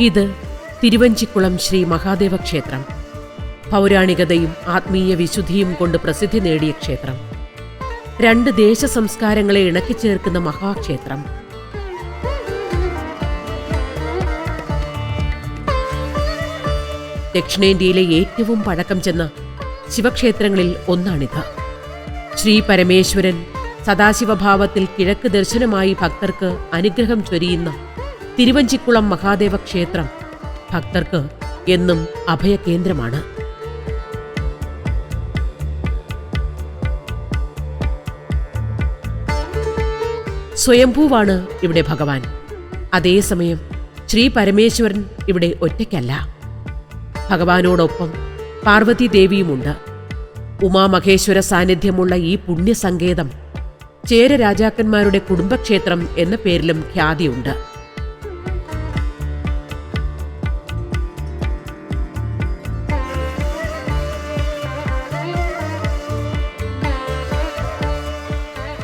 ഇത് തിരുവഞ്ചിക്കുളം ശ്രീ മഹാദേവ ക്ഷേത്രം. പൗരാണികതയും ആത്മീയ വിശുദ്ധിയും കൊണ്ട് പ്രസിദ്ധി നേടിയ ക്ഷേത്രം. രണ്ട് ദേശ സംസ്കാരങ്ങളെ ഇണക്കിച്ചേർക്കുന്ന മഹാക്ഷേത്രം. ദക്ഷിണേന്ത്യയിലെ ഏറ്റവും പഴക്കം ചെന്ന ശിവക്ഷേത്രങ്ങളിൽ ഒന്നാണിത്. ശ്രീ പരമേശ്വരൻ സദാശിവഭാവത്തിൽ കിഴക്ക് ദർശനമായി ഭക്തർക്ക് അനുഗ്രഹം ചൊരിയുന്ന തിരുവഞ്ചിക്കുളം മഹാദേവ ക്ഷേത്രം ഭക്തർക്ക് എന്നും അഭയകേന്ദ്രമാണ്. സ്വയംഭൂവാണ് ഇവിടെ ഭഗവാൻ. അതേസമയം ശ്രീ പരമേശ്വരൻ ഇവിടെ ഒറ്റയ്ക്കല്ല. ഭഗവാനോടൊപ്പം പാർവതി ദേവിയുമുണ്ട്. ഉമാമഹേശ്വര സാന്നിധ്യമുള്ള ഈ പുണ്യസങ്കേതം ചേര രാജാക്കന്മാരുടെ കുടുംബക്ഷേത്രം എന്ന പേരിലും ഖ്യാതിയുണ്ട്.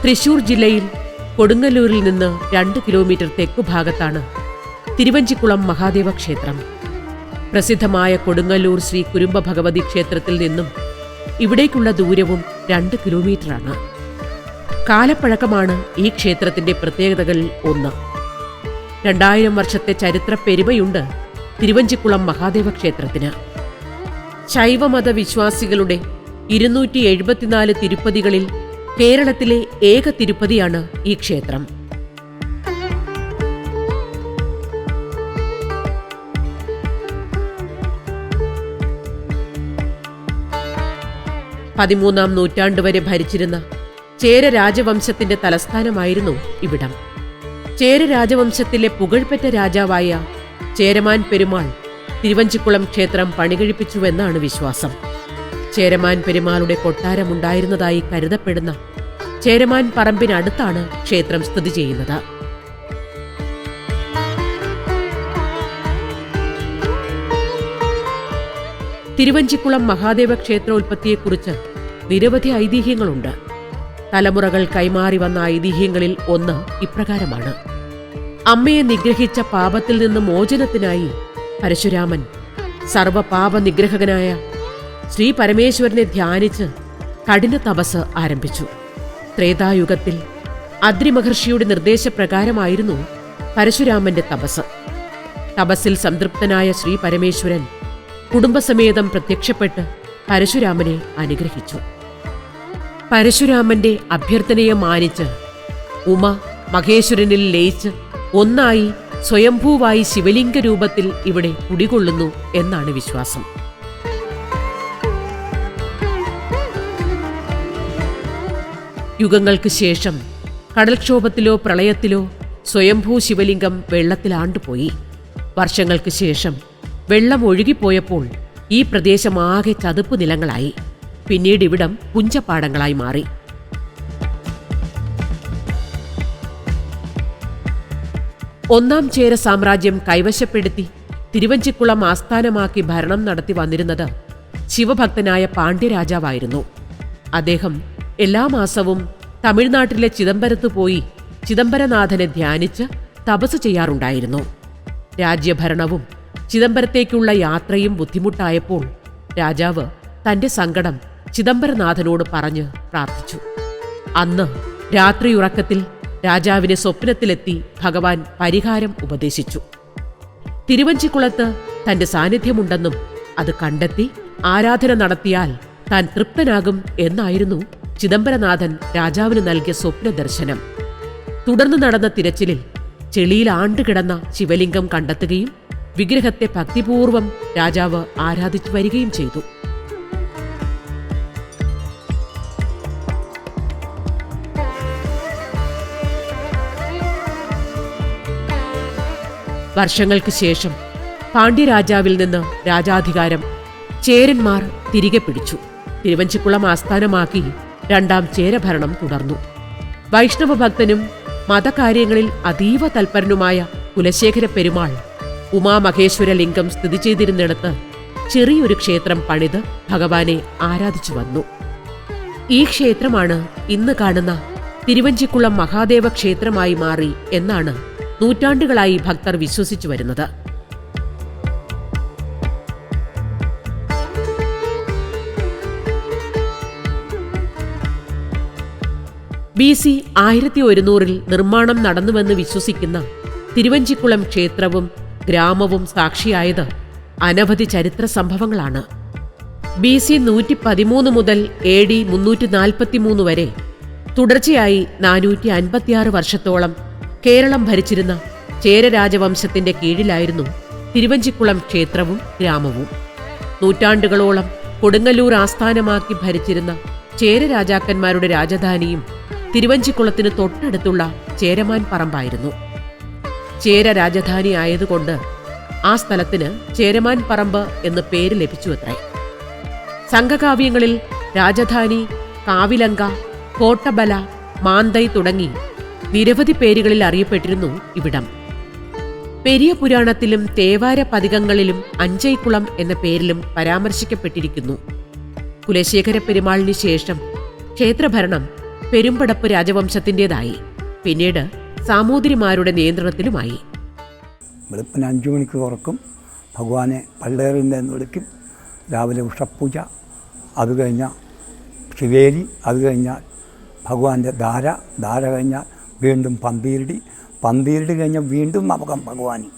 തൃശൂർ ജില്ലയിൽ കൊടുങ്ങല്ലൂരിൽ നിന്ന് രണ്ട് കിലോമീറ്റർ തെക്കുഭാഗത്താണ് തിരുവഞ്ചിക്കുളം മഹാദേവ ക്ഷേത്രം. പ്രസിദ്ധമായ കൊടുങ്ങല്ലൂർ ശ്രീ കുരുംബ ഭഗവതി ക്ഷേത്രത്തിൽ നിന്നും ഇവിടേക്കുള്ള ദൂരവും രണ്ട് കിലോമീറ്ററാണ്. കാലപ്പഴക്കമാണ് ഈ ക്ഷേത്രത്തിന്റെ പ്രത്യേകതകളിൽ ഒന്ന്. രണ്ടായിരം വർഷത്തെ ചരിത്ര പെരുമയുണ്ട് തിരുവഞ്ചിക്കുളം മഹാദേവ ക്ഷേത്രത്തിന്. ശൈവമത വിശ്വാസികളുടെ ഇരുന്നൂറ്റി എഴുപത്തിനാല് തിരുപ്പതികളിൽ കേരളത്തിലെ ഏക തിരുപ്പതിയാണ് ഈ ക്ഷേത്രം. പതിമൂന്നാം നൂറ്റാണ്ട് വരെ ഭരിച്ചിരുന്ന ചേര രാജവംശത്തിന്റെ തലസ്ഥാനമായിരുന്നു ഇവിടം. ചേര രാജവംശത്തിലെ പുകഴ്പെറ്റ രാജാവായ ചേരമാൻ പെരുമാൾ തിരുവഞ്ചിക്കുളം ക്ഷേത്രം പണികഴിപ്പിച്ചുവെന്നാണ് വിശ്വാസം. ചേരമാൻ പെരുമാളുടെ കൊട്ടാരമുണ്ടായിരുന്നതായി കരുതപ്പെടുന്ന ചേരമാൻ പറമ്പിനടുത്താണ് ക്ഷേത്രം സ്ഥിതി ചെയ്യുന്നത്. തിരുവഞ്ചിക്കുളം മഹാദേവ ക്ഷേത്രോൽപത്തിയെക്കുറിച്ച് നിരവധി ഐതിഹ്യങ്ങളുണ്ട്. തലമുറകൾ കൈമാറി വന്ന ഐതിഹ്യങ്ങളിൽ ഒന്ന് ഇപ്രകാരമാണ്. അമ്മയെ നിഗ്രഹിച്ച പാപത്തിൽ നിന്ന് മോചനത്തിനായി പരശുരാമൻ സർവപാപ നിഗ്രഹകനായ ശ്രീ പരമേശ്വരനെ ധ്യാനിച്ച് കഠിന തപസ് ആരംഭിച്ചു. ത്രേതായുഗത്തിൽ അദ്രിമഹർഷിയുടെ നിർദ്ദേശപ്രകാരമായിരുന്നു പരശുരാമന്റെ തപസ്. തപസ്സിൽ സംതൃപ്തനായ ശ്രീ പരമേശ്വരൻ കുടുംബസമേതം പ്രത്യക്ഷപ്പെട്ട് പരശുരാമനെ അനുഗ്രഹിച്ചു. പരശുരാമന്റെ അഭ്യർത്ഥനയെ മാനിച്ച് ഉമ മഹേശ്വരനിൽ ലയിച്ച് ഒന്നായി സ്വയംഭൂവായി ശിവലിംഗ രൂപത്തിൽ ഇവിടെ കുടികൊള്ളുന്നു എന്നാണ് വിശ്വാസം. യുഗങ്ങൾക്ക് ശേഷം കടൽക്ഷോഭത്തിലോ പ്രളയത്തിലോ സ്വയംഭൂ ശിവലിംഗം വെള്ളത്തിലാണ്ടുപോയി. വർഷങ്ങൾക്ക് ശേഷം വെള്ളം ഒഴുകിപ്പോയപ്പോൾ ഈ പ്രദേശം പ്രദേശമാകെ ചതുപ്പ് നിലങ്ങളായി. പിന്നീട് ഇവിടം പുഞ്ചപ്പാടങ്ങളായി മാറി. ഒന്നാം ചേര സാമ്രാജ്യം കൈവശപ്പെടുത്തി തിരുവഞ്ചിക്കുളം ആസ്ഥാനമാക്കി ഭരണം നടത്തി വന്നിരുന്നത് ശിവഭക്തനായ പാണ്ഡ്യരാജാവായിരുന്നു. അദ്ദേഹം എല്ലാ മാസവും തമിഴ്നാട്ടിലെ ചിദംബരത്ത് പോയി ചിദംബരനാഥനെ ധ്യാനിച്ച് തപസ് ചെയ്യാറുണ്ടായിരുന്നു. രാജ്യഭരണവും ചിദംബരത്തേക്കുള്ള യാത്രയും ബുദ്ധിമുട്ടായപ്പോൾ രാജാവ് തന്റെ സങ്കടം ചിദംബരനാഥനോട് പറഞ്ഞ് പ്രാർത്ഥിച്ചു. അന്ന് രാത്രി ഉറക്കത്തിൽ രാജാവിനെ സ്വപ്നത്തിലെത്തി ഭഗവാൻ പരിഹാരം ഉപദേശിച്ചു. തിരുവഞ്ചിക്കുളത്ത് തന്റെ സാന്നിധ്യമുണ്ടെന്നും അത് കണ്ടെത്തി ആരാധന നടത്തിയാൽ താൻ തൃപ്തനാകും എന്നായിരുന്നു ചിദംബരനാഥൻ രാജാവിന് നൽകിയ സ്വപ്ന ദർശനം തുടർന്ന് നടന്ന തിരച്ചിലിൽ ചെളിയിൽ ആണ്ടുകിടന്ന ശിവലിംഗം കണ്ടെത്തുകയും വിഗ്രഹത്തെ ഭക്തിപൂർവം രാജാവ് ആരാധിച്ചു വരികയും ചെയ്തു. വർഷങ്ങൾക്ക് ശേഷം പാണ്ഡ്യരാജാവിൽ നിന്ന് രാജാധികാരം ചേരന്മാർ തിരികെ പിടിച്ചു. തിരുവഞ്ചിക്കുളം ആസ്ഥാനമാക്കി രണ്ടാം ചേരഭരണം തുടർന്നു. വൈഷ്ണവ ഭക്തനും മതകാര്യങ്ങളിൽ അതീവ തൽപരനുമായ കുലശേഖര പെരുമാൾ ഉമാമഹേശ്വര ലിംഗം സ്ഥിതി ചെയ്തിരുന്നിടത്ത് ചെറിയൊരു ക്ഷേത്രം പണിത് ഭഗവാനെ ആരാധിച്ചു വന്നു. ഈ ക്ഷേത്രമാണ് ഇന്ന് കാണുന്ന തിരുവഞ്ചിക്കുളം മഹാദേവ ക്ഷേത്രമായി മാറി എന്നാണ് നൂറ്റാണ്ടുകളായി ഭക്തർ വിശ്വസിച്ചു വരുന്നത്. ബി സി ആയിരത്തി ഒരുന്നൂറിൽ നിർമ്മാണം നടന്നുവെന്ന് വിശ്വസിക്കുന്ന തിരുവഞ്ചിക്കുളം ക്ഷേത്രവും ഗ്രാമവും സാക്ഷിയായത് അനവധി ചരിത്ര സംഭവങ്ങളാണ്. ബി സി നൂറ്റി പതിമൂന്ന് മുതൽ എ ഡി മുന്നൂറ്റി നാൽപ്പത്തിമൂന്ന് വരെ തുടർച്ചയായി നാനൂറ്റി അൻപത്തിയാറ് വർഷത്തോളം കേരളം ഭരിച്ചിരുന്ന ചേരരാജവംശത്തിന്റെ കീഴിലായിരുന്നു തിരുവഞ്ചിക്കുളം ക്ഷേത്രവും ഗ്രാമവും. നൂറ്റാണ്ടുകളോളം കൊടുങ്ങല്ലൂർ ആസ്ഥാനമാക്കി ഭരിച്ചിരുന്ന ചേരരാജാക്കന്മാരുടെ രാജധാനിയും തിരുവഞ്ചിക്കുളത്തിന് തൊട്ടടുത്തുള്ള ചേരമാൻ പറമ്പായിരുന്നു. ചേര രാജധാനി ആയതുകൊണ്ട് ആ സ്ഥലത്തിന് ചേരമാൻ പറമ്പ് എന്ന് പേര് ലഭിച്ചു അത്രേ സംഘകാവ്യങ്ങളിൽ രാജധാനി കാവിലങ്ക കോട്ടബല മാന്തൈ തുടങ്ങി നിരവധി പേരുകളിൽ അറിയപ്പെട്ടിരുന്നു ഇവിടം. പെരിയ പുരാണത്തിലും തേവാര പതികങ്ങളിലും അഞ്ചൈക്കുളം എന്ന പേരിലും പരാമർശിക്കപ്പെട്ടിരിക്കുന്നു. കുലശേഖര പെരുമാളിന് ശേഷം ക്ഷേത്രഭരണം പെരുമ്പടപ്പ് രാജവംശത്തിന്റെതായി പിന്നീട് സാമൂതിരിമാരുടെ നിയന്ത്രണത്തിലുമായി. വെളുപ്പിന് അഞ്ചു മണിക്ക് തുറക്കും. ഭഗവാനെ പള്ളേറിന്റെ എന്ന് വിളിക്കും. രാവിലെ ഉഷപ്പൂജ അത് കഴിഞ്ഞാൽ ശിവേലി അത് കഴിഞ്ഞാൽ ഭഗവാന്റെ ധാര. ധാര കഴിഞ്ഞാൽ വീണ്ടും പന്തീരടി. പന്തീരടി കഴിഞ്ഞാൽ വീണ്ടും നവകം ഭഗവാൻ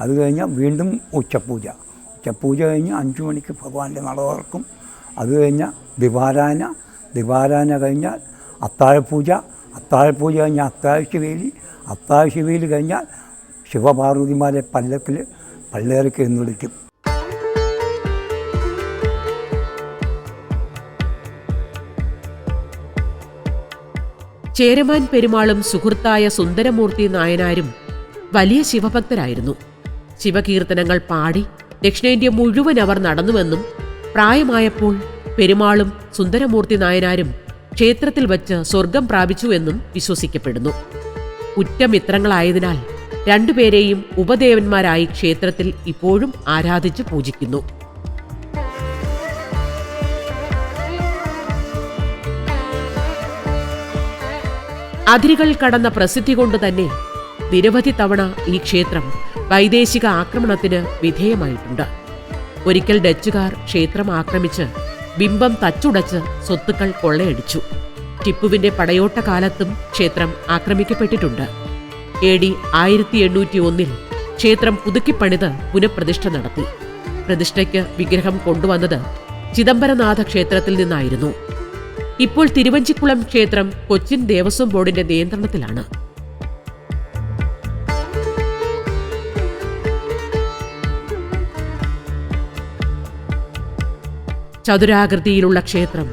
അത് കഴിഞ്ഞാൽ വീണ്ടും ഉച്ചപ്പൂജ ഉച്ചപ്പൂജ കഴിഞ്ഞ് അഞ്ചു മണിക്ക് ഭഗവാന്റെ നട തുറക്കും. അത് കഴിഞ്ഞാൽ ദിവാരാന ദിവാരാന കഴിഞ്ഞാൽ അത്താഴപൂജ അത്താഴപൂജ കഴിഞ്ഞാൽ അത്താഴ ശിവേലി അത്താഴ ശിവേലി കഴിഞ്ഞാൽ ശിവപാർവതിമാരെ പല്ലക്കിൽ പള്ളേർക്ക് എന്ന് വിളിക്കും. ചേരമാൻ പെരുമാളും സുഹൃത്തായ സുന്ദരമൂർത്തി നായനാരും വലിയ ശിവഭക്തരായിരുന്നു. ശിവകീർത്തനങ്ങൾ പാടി ദക്ഷിണേന്ത്യ മുഴുവൻ അവർ നടന്നുവെന്നും പ്രായമായപ്പോൾ പെരുമാളും സുന്ദരമൂർത്തി നായനാരും ക്ഷേത്രത്തിൽ വച്ച് സ്വർഗം പ്രാപിച്ചു എന്നും വിശ്വസിക്കപ്പെടുന്നു. ഉറ്റമിത്രങ്ങളായതിനാൽ രണ്ടുപേരെയും ഉപദേവന്മാരായി ക്ഷേത്രത്തിൽ ഇപ്പോഴും ആരാധിച്ച് പൂജിക്കുന്നു. അതിരുകൾ കടന്ന പ്രസിദ്ധി കൊണ്ട് തന്നെ നിരവധി തവണ ഈ ക്ഷേത്രം വൈദേശിക ആക്രമണത്തിന് വിധേയമായിട്ടുണ്ട്. ഒരിക്കൽ ഡച്ചുകാർ ക്ഷേത്രം ആക്രമിച്ച് ബിംബം തച്ചുടച്ച് സ്വത്തുക്കൾ കൊള്ളയടിച്ചു. ടിപ്പുവിന്റെ പടയോട്ട കാലത്തും ക്ഷേത്രം ആക്രമിക്കപ്പെട്ടിട്ടുണ്ട്. എ ഡി ആയിരത്തി എണ്ണൂറ്റി ഒന്നിൽ ക്ഷേത്രം പുതുക്കിപ്പണിത് പുനഃപ്രതിഷ്ഠ നടത്തി. പ്രതിഷ്ഠയ്ക്ക് വിഗ്രഹം കൊണ്ടുവന്നത് ചിദംബരനാഥ ക്ഷേത്രത്തിൽ നിന്നായിരുന്നു. ഇപ്പോൾ തിരുവഞ്ചിക്കുളം ക്ഷേത്രം കൊച്ചിൻ ദേവസ്വം ബോർഡിന്റെ നിയന്ത്രണത്തിലാണ്. ചതുരാകൃതിയിലുള്ള ക്ഷേത്രം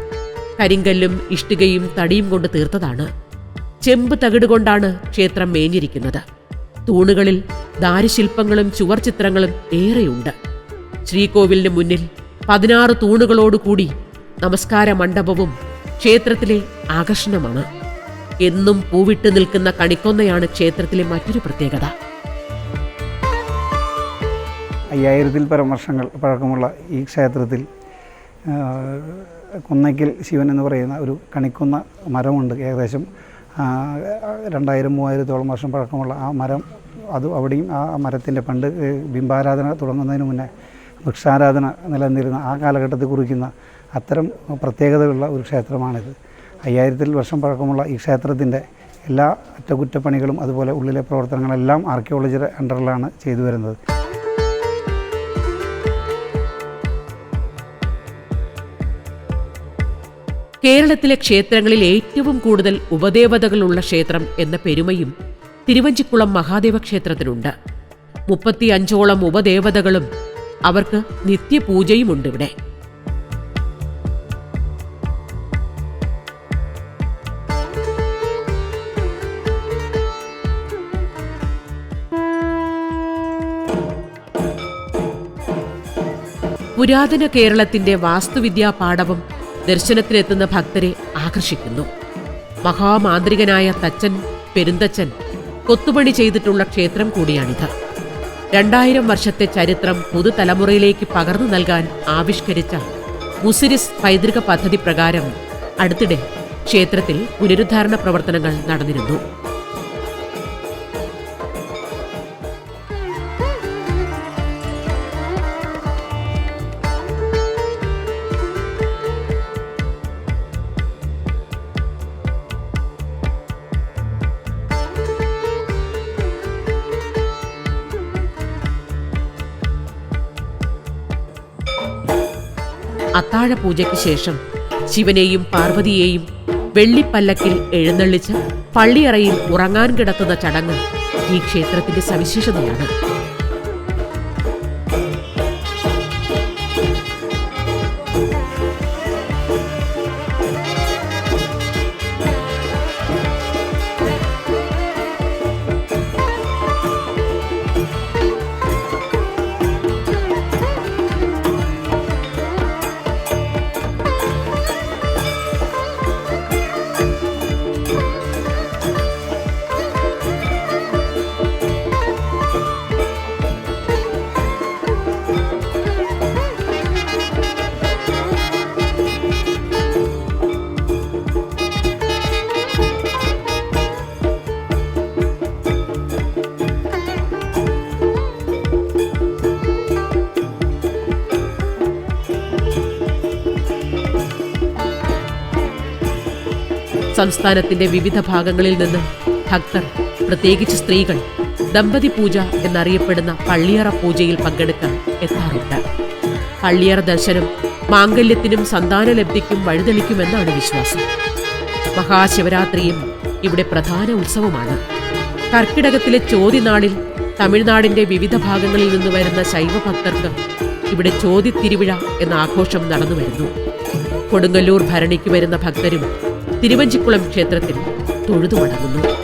കരിങ്കല്ലും ഇഷ്ടികയും തടിയും കൊണ്ട് തീർത്തതാണ്. ചെമ്പ് തകിട് കൊണ്ടാണ് ക്ഷേത്രം മേഞ്ഞിരിക്കുന്നത്. തൂണുകളിൽ ദാരുശില്പങ്ങളും ചുവർ ചിത്രങ്ങളും ഏറെയുണ്ട്. ശ്രീകോവിലിന് മുന്നിൽ പതിനാറ് തൂണുകളോടുകൂടി നമസ്കാര മണ്ഡപവും ക്ഷേത്രത്തിലെ ആകർഷണമാണ്. എന്നും പൂവിട്ട് നിൽക്കുന്ന കണിക്കൊന്നയാണ് ക്ഷേത്രത്തിലെ മറ്റൊരു പ്രത്യേകത. അയ്യായിരത്തിൽ പരമർശങ്ങൾ പഴക്കമുള്ള ഈ ക്ഷേത്രത്തിൽ കുന്നയ്ക്കൽ ശിവൻ എന്ന് പറയുന്ന ഒരു കണിക്കുന്ന മരമുണ്ട് ഏകദേശം രണ്ടായിരം മൂവായിരത്തോളം വർഷം പഴക്കമുള്ള ആ മരം. അത് അവിടെയും ആ മരത്തിന്റെ പണ്ട് ബിംബാരാധന തുടങ്ങുന്നതിന് മുന്നേ വൃക്ഷാരാധന നിലനിന്നിരുന്ന ആ കാലഘട്ടത്തിൽ കുറിക്കുന്ന അത്തരം പ്രത്യേകതയുള്ള ഒരു ക്ഷേത്രമാണിത്. അയ്യായിരത്തിൽ വർഷം പഴക്കമുള്ള ഈ ക്ഷേത്രത്തിന്റെ എല്ലാ അറ്റകുറ്റപ്പണികളും അതുപോലെ ഉള്ളിലെ പ്രവർത്തനങ്ങളെല്ലാം ആർക്കിയോളജിയുടെ അണ്ടറിലാണ് ചെയ്തു വരുന്നത്. കേരളത്തിലെ ക്ഷേത്രങ്ങളിൽ ഏറ്റവും കൂടുതൽ ഉപദേവതകളുള്ള ക്ഷേത്രം എന്ന പെരുമയും തിരുവഞ്ചിക്കുളം മഹാദേവ ക്ഷേത്രത്തിനുണ്ട് മുപ്പത്തിയഞ്ചോളം ഉപദേവതകളും അവർക്ക് നിത്യപൂജയുമുണ്ട് ഇവിടെ. പുരാതന കേരളത്തിന്റെ വാസ്തുവിദ്യാ പാഠവും ദർശനത്തിനെത്തുന്ന ഭക്തരെ ആകർഷിക്കുന്നു. മഹാമാന്ത്രികനായ തച്ചൻ പെരുന്തച്ചൻ കൊത്തുപണി ചെയ്തിട്ടുള്ള ക്ഷേത്രം കൂടിയാണിത്. രണ്ടായിരം വർഷത്തെ ചരിത്രം പുതുതലമുറയിലേക്ക് പകർന്നു നൽകാൻ ആവിഷ്കരിച്ച മുസിരിസ് പൈതൃക പദ്ധതി പ്രകാരം അടുത്തിടെ ക്ഷേത്രത്തിൽ പുനരുദ്ധാരണ പ്രവർത്തനങ്ങൾ നടന്നിരുന്നു. അത്താഴ പൂജയ്ക്ക് ശേഷം ശിവനെയും പാർവതിയെയും വെള്ളിപ്പല്ലക്കിൽ എഴുന്നള്ളിച്ച് പള്ളിയറയിൽ ഉറങ്ങാൻ കിടത്തുന്ന ചടങ്ങ് ഈ ക്ഷേത്രത്തിന്റെ സവിശേഷതയാണ്. സംസ്ഥാനത്തിന്റെ വിവിധ ഭാഗങ്ങളിൽ നിന്ന് ഭക്തർ പ്രത്യേകിച്ച് സ്ത്രീകൾ ദമ്പതി പൂജ എന്നറിയപ്പെടുന്ന പള്ളിയറ പൂജയിൽ പങ്കെടുക്കാൻ എത്താറുണ്ട്. പള്ളിയറ ദർശനം മാംഗല്യത്തിനും സന്താനലബ്ധിക്കും വഴിതെളിക്കുമെന്നാണ് വിശ്വാസം. മഹാശിവരാത്രിയും ഇവിടെ പ്രധാന ഉത്സവമാണ്. കർക്കിടകത്തിലെ ചോതിനാളിൽ തമിഴ്നാടിന്റെ വിവിധ ഭാഗങ്ങളിൽ നിന്ന് വരുന്ന ശൈവഭക്തർക്ക് ഇവിടെ ചോതിത്തിരുവിഴ എന്ന ആഘോഷം നടന്നു വരുന്നു കൊടുങ്ങല്ലൂർ ഭരണിക്ക് വരുന്ന ഭക്തരും തിരുവഞ്ചിക്കുളം ക്ഷേത്രത്തിൽ തൊഴുതു മടങ്ങുന്നു.